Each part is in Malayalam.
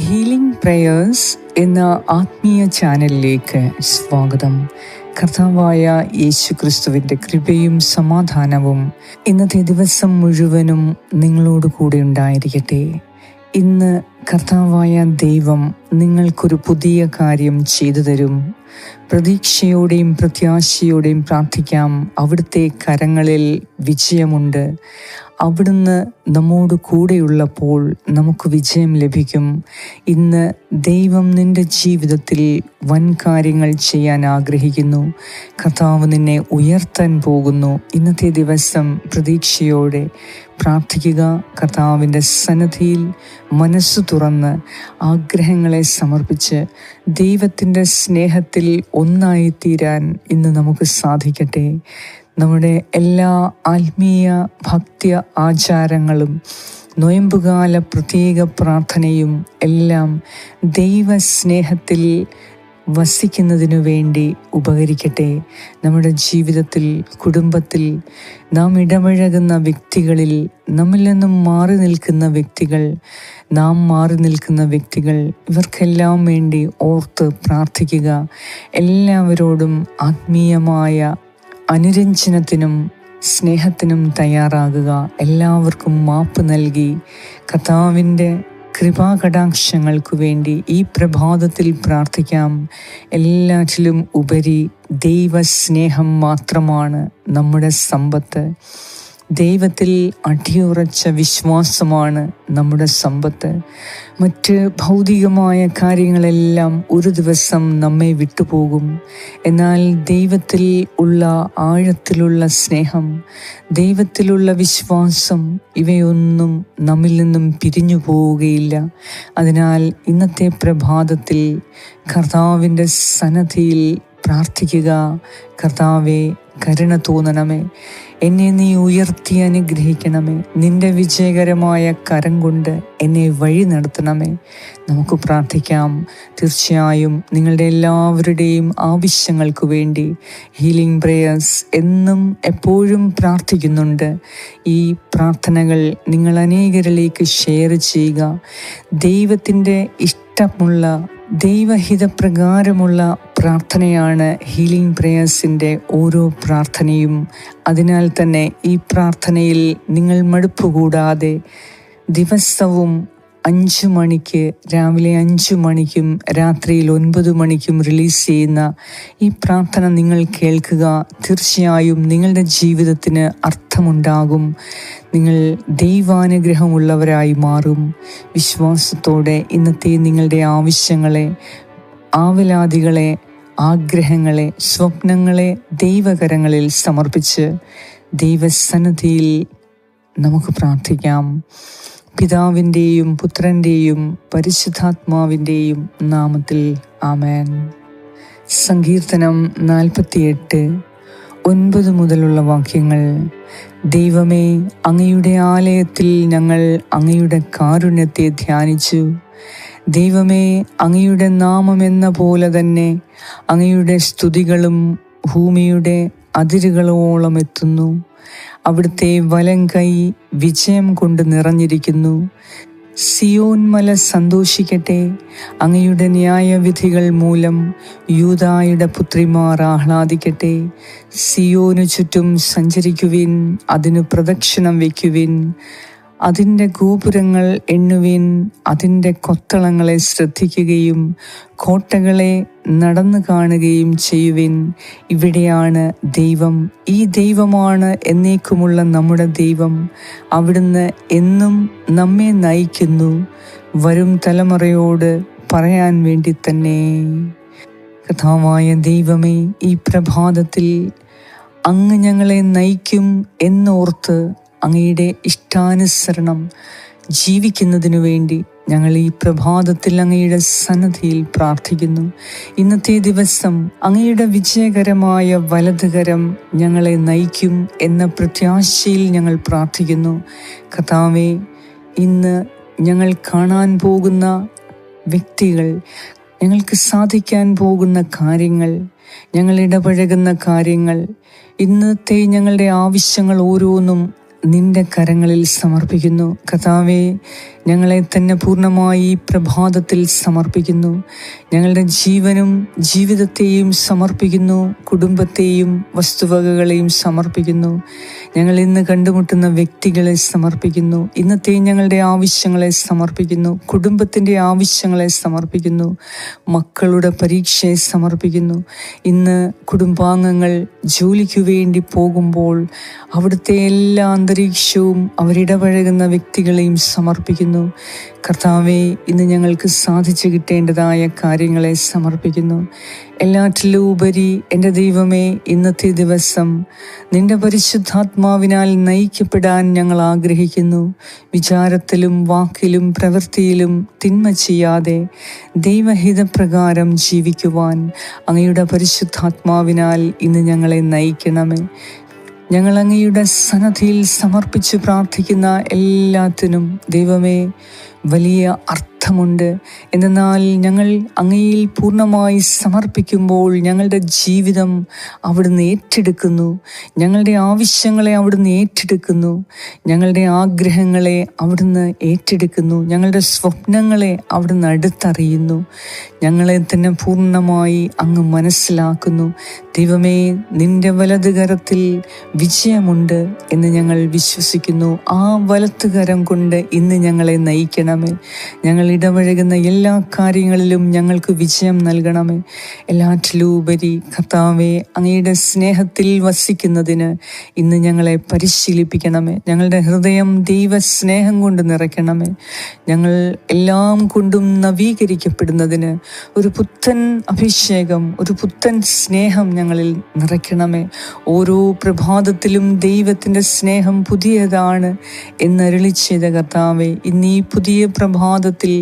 ഹീലിംഗ് പ്രേയേഴ്സ് എന്ന ആത്മീയ ചാനലിലേക്ക് സ്വാഗതം. കർത്താവായ യേശു ക്രിസ്തുവിന്റെ കൃപയും സമാധാനവും ഇന്നത്തെ ദിവസം മുഴുവനും നിങ്ങളോട് കൂടെ ഉണ്ടായിരിക്കട്ടെ. ഇന്ന് കർത്താവായ ദൈവം നിങ്ങൾക്കൊരു പുതിയ കാര്യം ചെയ്തു തരും. പ്രതീക്ഷയോടെയും പ്രത്യാശയോടെയും പ്രാർത്ഥിക്കാം. അവിടുത്തെ കരങ്ങളിൽ വിജയമുണ്ട്. അവിടുന്ന് നമ്മോട് കൂടെയുള്ളപ്പോൾ നമുക്ക് വിജയം ലഭിക്കും. ഇന്ന് ദൈവം നിന്റെ ജീവിതത്തിൽ വൻ കാര്യങ്ങൾ ചെയ്യാൻ ആഗ്രഹിക്കുന്നു. കർത്താവ് നിന്നെ ഉയർത്താൻ പോകുന്നു. ഇന്നത്തെ ദിവസം പ്രതീക്ഷയോടെ പ്രാർത്ഥിക്കുക. കർത്താവിന്റെ സന്നദ്ധിയിൽ മനസ്സ് തുറന്ന് ആഗ്രഹങ്ങളെ സമർപ്പിച്ച് ദൈവത്തിന്റെ സ്നേഹത്തിൽ ഒന്നായിത്തീരാൻ ഇന്ന് നമുക്ക് സാധിക്കട്ടെ. നമ്മുടെ എല്ലാ ആത്മീയ ഭക്തി ആചാരങ്ങളും നൊയമ്പുകാല പ്രത്യേക പ്രാർത്ഥനയും എല്ലാം ദൈവസ്നേഹത്തിൽ വസിക്കുന്നതിനു വേണ്ടി ഉപകരിക്കട്ടെ. നമ്മുടെ ജീവിതത്തിൽ കുടുംബത്തിൽ നാം ഇടപഴകുന്ന വ്യക്തികളിൽ നമ്മിൽ നിന്നും മാറി നിൽക്കുന്ന വ്യക്തികൾ നാം മാറി നിൽക്കുന്ന വ്യക്തികൾ ഇവർക്കെല്ലാം വേണ്ടി ഓർത്ത് പ്രാർത്ഥിക്കുക. എല്ലാവരോടും ആത്മീയമായ അനുരഞ്ജനത്തിനും സ്നേഹത്തിനും തയ്യാറാകുക. എല്ലാവർക്കും മാപ്പ് നൽകി കഥാവിന്റെ കൃപാകടാക്ഷങ്ങൾക്കു വേണ്ടി ഈ പ്രഭാതത്തിൽ പ്രാർത്ഥിക്കാം. എല്ലാറ്റിലും ഉപരി ദൈവസ്നേഹം മാത്രമാണ് നമ്മുടെ സമ്പത്ത്. ദൈവത്തിൽ അടിയുറച്ച വിശ്വാസമാണ് നമ്മുടെ സമ്പത്ത്. മറ്റ് ഭൗതികമായ കാര്യങ്ങളെല്ലാം ഒരു ദിവസം നമ്മെ വിട്ടുപോകും. എന്നാൽ ദൈവത്തിൽ ഉള്ള ആഴത്തിലുള്ള സ്നേഹം ദൈവത്തിലുള്ള വിശ്വാസം ഇവയൊന്നും നമ്മിൽ നിന്നും പിരിഞ്ഞു പോവുകയില്ല. അതിനാൽ ഇന്നത്തെ പ്രഭാതത്തിൽ കർത്താവിന്റെ സന്നദ്ധിയിൽ പ്രാർത്ഥിക്കുക. കർത്താവെ കരുണ തോന്നണമേ. എന്നെ നീ ഉയർത്തി അനുഗ്രഹിക്കണമേ. നിന്റെ വിജയകരമായ കരം കൊണ്ട് എന്നെ വഴി നടത്തണമേ. നമുക്ക് പ്രാർത്ഥിക്കാം. തീർച്ചയായും നിങ്ങളുടെ എല്ലാവരുടെയും ആവശ്യങ്ങൾക്ക് വേണ്ടി ഹീലിംഗ് പ്രേയേഴ്സ് എന്നും എപ്പോഴും പ്രാർത്ഥിക്കുന്നുണ്ട്. ഈ പ്രാർത്ഥനകൾ നിങ്ങൾ അനേകരിലേക്ക് ഷെയർ ചെയ്യുക. ദൈവത്തിന്റെ ഇഷ്ടമുള്ള ദൈവഹിതപ്രകാരമുള്ള പ്രാർത്ഥനയാണ് ഹീലിംഗ് പ്രേയേഴ്സിന്റെ ഓരോ പ്രാർത്ഥനയും. അതിനാൽ തന്നെ ഈ പ്രാർത്ഥനയിൽ നിങ്ങൾ മടുപ്പ് കൂടാതെ ദിവസവും അഞ്ചു മണിക്ക് രാവിലെ അഞ്ചു മണിക്കും രാത്രിയിൽ ഒൻപത് മണിക്കും റിലീസ് ചെയ്യുന്ന ഈ പ്രാർത്ഥന നിങ്ങൾ കേൾക്കുക. തീർച്ചയായും നിങ്ങളുടെ ജീവിതത്തിന് അർത്ഥമുണ്ടാകും. നിങ്ങൾ ദൈവാനുഗ്രഹമുള്ളവരായി മാറും. വിശ്വാസത്തോടെ ഇന്നത്തെ നിങ്ങളുടെ ആവശ്യങ്ങളെ ആവലാദികളെ ആഗ്രഹങ്ങളെ സ്വപ്നങ്ങളെ ദൈവകരങ്ങളിൽ സമർപ്പിച്ച് ദൈവസന്നദ്ധിയിൽ നമുക്ക് പ്രാർത്ഥിക്കാം. പിതാവിന്റെയും പുത്രന്റെയും പരിശുദ്ധാത്മാവിന്റെയും നാമത്തിൽ ആമേൻ. സങ്കീർത്തനം നാൽപ്പത്തിയെട്ട് ഒൻപത് മുതലുള്ള വാക്യങ്ങൾ. ദൈവമേ അങ്ങയുടെ ആലയത്തിൽ ഞങ്ങൾ അങ്ങയുടെ കാരുണ്യത്തെ ധ്യാനിച്ചു. ദൈവമേ അങ്ങയുടെ നാമം എന്ന പോലെ തന്നെ അങ്ങയുടെ സ്തുതികളും ഭൂമിയുടെ അതിരുകളോളം എത്തുന്നു. അവിടുത്തെ വലം കൈ വിജയം കൊണ്ട് നിറഞ്ഞിരിക്കുന്നു. സിയോൻ മല സന്തോഷിക്കട്ടെ. അങ്ങയുടെ ന്യായവിധികൾ മൂലം യൂതായുടെ പുത്രിമാർ ആഹ്ലാദിക്കട്ടെ. സിയോനു ചുറ്റും സഞ്ചരിക്കുവിൻ അതിനു പ്രദക്ഷിണം വയ്ക്കുവിൻ. അതിന്റെ ഗോപുരങ്ങൾ എണ്ണുവീൻ അതിന്റെ കൊത്തളങ്ങളെ ശ്രദ്ധിക്കുകയും കോട്ടകളെ നടന്നു കാണുകയും ചെയ്യുവിൻ. ഇവിടെയാണ് ദൈവം. ഈ ദൈവമാണ് എന്നേക്കുമുള്ള നമ്മുടെ ദൈവം. അവിടുന്ന് എന്നും നമ്മെ നയിക്കുന്നു. വരും തലമുറയോട് പറയാൻ വേണ്ടി തന്നെ. കഥാവായ ദൈവമേ ഈ പ്രഭാതത്തിൽ അങ്ങ് ഞങ്ങളെ നയിക്കും എന്നോർത്ത് അങ്ങയുടെ ഇഷ്ടാനുസരണം ജീവിക്കുന്നതിനു വേണ്ടി ഞങ്ങൾ ഈ പ്രഭാതത്തിൽ അങ്ങയുടെ സന്നദ്ധിയിൽ പ്രാർത്ഥിക്കുന്നു. ഇന്നത്തെ ദിവസം അങ്ങയുടെ വിജയകരമായ വലതുകരം ഞങ്ങളെ നയിക്കും എന്ന പ്രത്യാശയിൽ ഞങ്ങൾ പ്രാർത്ഥിക്കുന്നു. കഥാവെ ഇന്ന് ഞങ്ങൾ കാണാൻ പോകുന്ന വ്യക്തികൾ ഞങ്ങൾക്ക് സാധിക്കാൻ പോകുന്ന കാര്യങ്ങൾ ഞങ്ങൾ ഇടപഴകുന്ന കാര്യങ്ങൾ ഇന്നത്തെ ഞങ്ങളുടെ ആവശ്യങ്ങൾ ഓരോന്നും നിന്റെ കരങ്ങളിൽ സമർപ്പിക്കുന്നു. കഥാവെ ഞങ്ങളെ തന്നെ പൂർണമായി പ്രഭാതത്തിൽ സമർപ്പിക്കുന്നു. ഞങ്ങളുടെ ജീവനും ജീവിതത്തെയും സമർപ്പിക്കുന്നു. കുടുംബത്തെയും വസ്തുവകകളെയും സമർപ്പിക്കുന്നു. ഞങ്ങൾ ഇന്ന് കണ്ടുമുട്ടുന്ന വ്യക്തികളെ സമർപ്പിക്കുന്നു. ഇന്നത്തെ ഞങ്ങളുടെ ആവശ്യങ്ങളെ സമർപ്പിക്കുന്നു. കുടുംബത്തിന്റെ ആവശ്യങ്ങളെ സമർപ്പിക്കുന്നു. മക്കളുടെ പരീക്ഷയെ സമർപ്പിക്കുന്നു. ഇന്ന് കുടുംബാംഗങ്ങൾ ജോലിക്കു വേണ്ടി പോകുമ്പോൾ അവിടുത്തെ എല്ലാ അന്തരീക്ഷവും അവരിടപഴകുന്ന വ്യക്തികളെയും സമർപ്പിക്കുന്നു. കർത്താവെ ഇന്ന് ഞങ്ങൾക്ക് സാധിച്ചു കിട്ടേണ്ടതായ കാര്യങ്ങളെ സമർപ്പിക്കുന്നു. എല്ലാറ്റിലും ഉപരി എന്റെ ദൈവമേ ഇന്നത്തെ ദിവസം നിന്റെ പരിശുദ്ധാത്മാവിനാൽ നയിക്കപ്പെടാൻ ഞങ്ങൾ ആഗ്രഹിക്കുന്നു. വിചാരത്തിലും വാക്കിലും പ്രവൃത്തിയിലും തിന്മ ചെയ്യാതെ ദൈവഹിതപ്രകാരം ജീവിക്കുവാൻ അങ്ങയുടെ പരിശുദ്ധാത്മാവിനാൽ ഇന്ന് ഞങ്ങളെ നയിക്കണമേ. ഞങ്ങൾ അങ്ങയുടെ സന്നദ്ധിയിൽ സമർപ്പിച്ച് പ്രാർത്ഥിക്കുന്ന എല്ലാത്തിനും ദൈവമേ വലിയ അർത്ഥമുണ്ട്. എന്നാൽ ഞങ്ങൾ അങ്ങയിൽ പൂർണമായി സമർപ്പിക്കുമ്പോൾ ഞങ്ങളുടെ ജീവിതം അവിടുന്ന് ഏറ്റെടുക്കുന്നു. ഞങ്ങളുടെ ആവശ്യങ്ങളെ അവിടുന്ന് ഏറ്റെടുക്കുന്നു. ഞങ്ങളുടെ ആഗ്രഹങ്ങളെ അവിടുന്ന് ഏറ്റെടുക്കുന്നു. ഞങ്ങളുടെ സ്വപ്നങ്ങളെ അവിടുന്ന് അടുത്തറിയുന്നു. ഞങ്ങളെ തന്നെ പൂർണമായി അങ്ങ് മനസ്സിലാക്കുന്നു. ദൈവമേ നിന്റെ വലതുകരത്തിൽ വിജയമുണ്ട് എന്ന് ഞങ്ങൾ വിശ്വസിക്കുന്നു. ആ വലത്തുകരം കൊണ്ട് ഇന്ന് ഞങ്ങളെ നയിക്കണമേ. ഞങ്ങൾ ഇടപഴകുന്ന എല്ലാ കാര്യങ്ങളിലും ഞങ്ങൾക്ക് വിജയം നൽകണമേ. എല്ലാറ്റിലും ഉപരി കർത്താവെ അങ്ങയുടെ സ്നേഹത്തിൽ വസിക്കുന്നതിന് ഇന്ന് ഞങ്ങളെ പരിശീലിപ്പിക്കണമേ. ഞങ്ങളുടെ ഹൃദയം ദൈവസ്നേഹം കൊണ്ട് നിറയ്ക്കണമേ. ഞങ്ങൾ എല്ലാം കൊണ്ടും നവീകരിക്കപ്പെടുന്നതിന് ഒരു പുത്തൻ അഭിഷേകം ഒരു പുത്തൻ സ്നേഹം ഞങ്ങളിൽ നിറയ്ക്കണമേ. ഓരോ പ്രഭാതത്തിലും ദൈവത്തിന്റെ സ്നേഹം പുതിയതാണ് എന്നരുളി ചെയ്ത കർത്താവെ ഇന്ന് ഈ പുതിയ പ്രഭാതത്തിൽ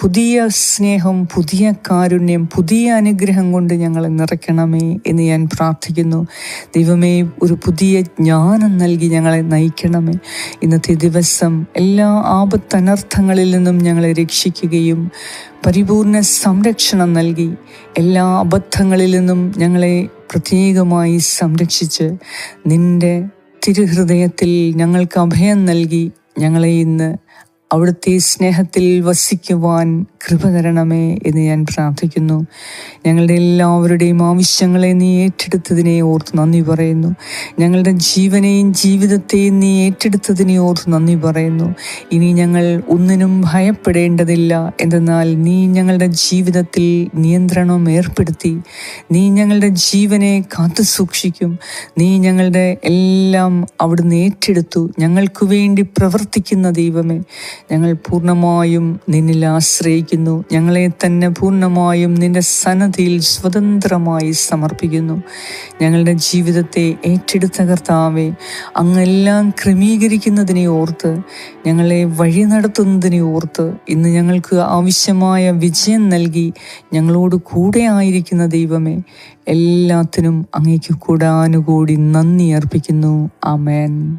പുതിയ സ്നേഹം പുതിയ കാരുണ്യം പുതിയ അനുഗ്രഹം കൊണ്ട് ഞങ്ങളെ നിറയ്ക്കണമേ എന്ന് ഞാൻ പ്രാർത്ഥിക്കുന്നു. ദൈവമേ ഒരു പുതിയ ജ്ഞാനം നൽകി ഞങ്ങളെ നയിക്കണമേ. ഇന്നത്തെ ദിവസം എല്ലാ ആപത്തനർത്ഥങ്ങളിൽ നിന്നും ഞങ്ങളെ രക്ഷിക്കുകയും പരിപൂർണ സംരക്ഷണം നൽകി എല്ലാ അബദ്ധങ്ങളിൽ നിന്നും ഞങ്ങളെ പ്രത്യേകമായി സംരക്ഷിച്ച് നിന്റെ തിരുഹൃദയത്തിൽ ഞങ്ങൾക്ക് അഭയം നൽകി ഞങ്ങളെ ഇന്ന് അവിടുത്തെ സ്നേഹത്തിൽ വസിക്കുവാൻ കൃപ തരണമേ എന്ന് ഞാൻ പ്രാർത്ഥിക്കുന്നു. ഞങ്ങളുടെ എല്ലാവരുടെയും ആവശ്യങ്ങളെ നീ ഏറ്റെടുത്തതിനെ ഓർത്ത് നന്ദി പറയുന്നു. ഞങ്ങളുടെ ജീവനെയും ജീവിതത്തെയും നീ ഏറ്റെടുത്തതിനെ ഓർത്ത് നന്ദി പറയുന്നു. ഇനി ഞങ്ങൾ ഒന്നിനും ഭയപ്പെടേണ്ടതില്ല. എന്തെന്നാൽ നീ ഞങ്ങളുടെ ജീവിതത്തിൽ നിയന്ത്രണം ഏർപ്പെടുത്തി. നീ ഞങ്ങളുടെ ജീവനെ കാത്തു സൂക്ഷിക്കും. നീ ഞങ്ങളുടെ എല്ലാം അവിടുന്ന് ഏറ്റെടുത്തു. ഞങ്ങൾക്ക് വേണ്ടി പ്രവർത്തിക്കുന്ന ദൈവമേ ഞങ്ങൾ പൂർണമായും നിന്നിൽ ആശ്രയിക്കുന്നു. ഞങ്ങളെ തന്നെ പൂർണമായും നിന്റെ സന്നദ്ധിയിൽ സ്വതന്ത്രമായി സമർപ്പിക്കുന്നു. ഞങ്ങളുടെ ജീവിതത്തെ ഏറ്റെടുത്ത കർത്താവെ അങ്ങെല്ലാം ക്രമീകരിക്കുന്നതിനെ ഓർത്ത് ഞങ്ങളെ വഴി നടത്തുന്നതിനെ ഓർത്ത് ഇന്ന് ഞങ്ങൾക്ക് ആവശ്യമായ വിജയം നൽകി ഞങ്ങളോട് കൂടെ ആയിരിക്കുന്ന ദൈവമേ എല്ലാത്തിനും അങ്ങേക്ക് കൂടാനുകൂടി നന്ദി അർപ്പിക്കുന്നു. ആമേൻ.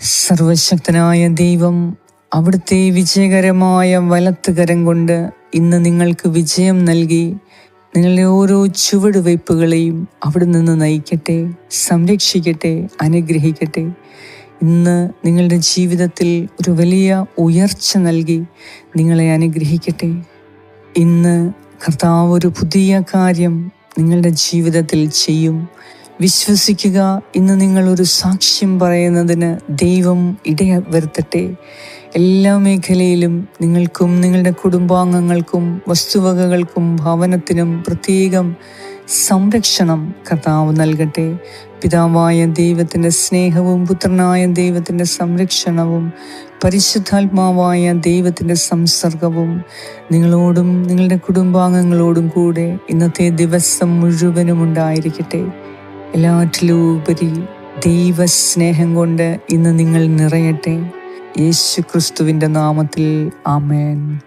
സർവശക്തനായ ദൈവം അവിടുത്തെ വിജയകരമായ വലത്തുകരം കൊണ്ട് ഇന്ന് നിങ്ങൾക്ക് വിജയം നൽകി നിങ്ങളുടെ ഓരോ ചുവടുവയ്പ്പുകളെയും അവിടെ നിന്ന് നയിക്കട്ടെ സംരക്ഷിക്കട്ടെ അനുഗ്രഹിക്കട്ടെ. ഇന്ന് നിങ്ങളുടെ ജീവിതത്തിൽ ഒരു വലിയ ഉയർച്ച നൽകി നിങ്ങളെ അനുഗ്രഹിക്കട്ടെ. ഇന്ന് കർത്താവ് ഒരു പുതിയ കാര്യം നിങ്ങളുടെ ജീവിതത്തിൽ ചെയ്യും. വിശ്വസിക്കുക ഇന്ന് നിങ്ങൾ ഒരു സാക്ഷ്യം പറയുന്നതിന് ദൈവം ഇടയ വരുത്തട്ടെ എല്ലാ മേഖലയിലും നിങ്ങൾക്കും നിങ്ങളുടെ കുടുംബാംഗങ്ങൾക്കും വസ്തുവകകൾക്കും ഭവനത്തിനും പ്രത്യേകം സംരക്ഷണം കർത്താവ് നൽകട്ടെ. പിതാവായ ദൈവത്തിന്റെ സ്നേഹവും പുത്രനായ ദൈവത്തിന്റെ സംരക്ഷണവും പരിശുദ്ധാത്മാവായ ദൈവത്തിന്റെ സംസർഗവും നിങ്ങളോടും നിങ്ങളുടെ കുടുംബാംഗങ്ങളോടും കൂടെ ഇന്നത്തെ ദിവസം മുഴുവനും ഉണ്ടായിരിക്കട്ടെ. എല്ലാറ്റിലും ഉപരി ദൈവസ്നേഹം കൊണ്ട് ഇന്ന് നിങ്ങൾ നിറയട്ടെ. യേശു ക്രിസ്തുവിന്റെ നാമത്തിൽ ആമേൻ.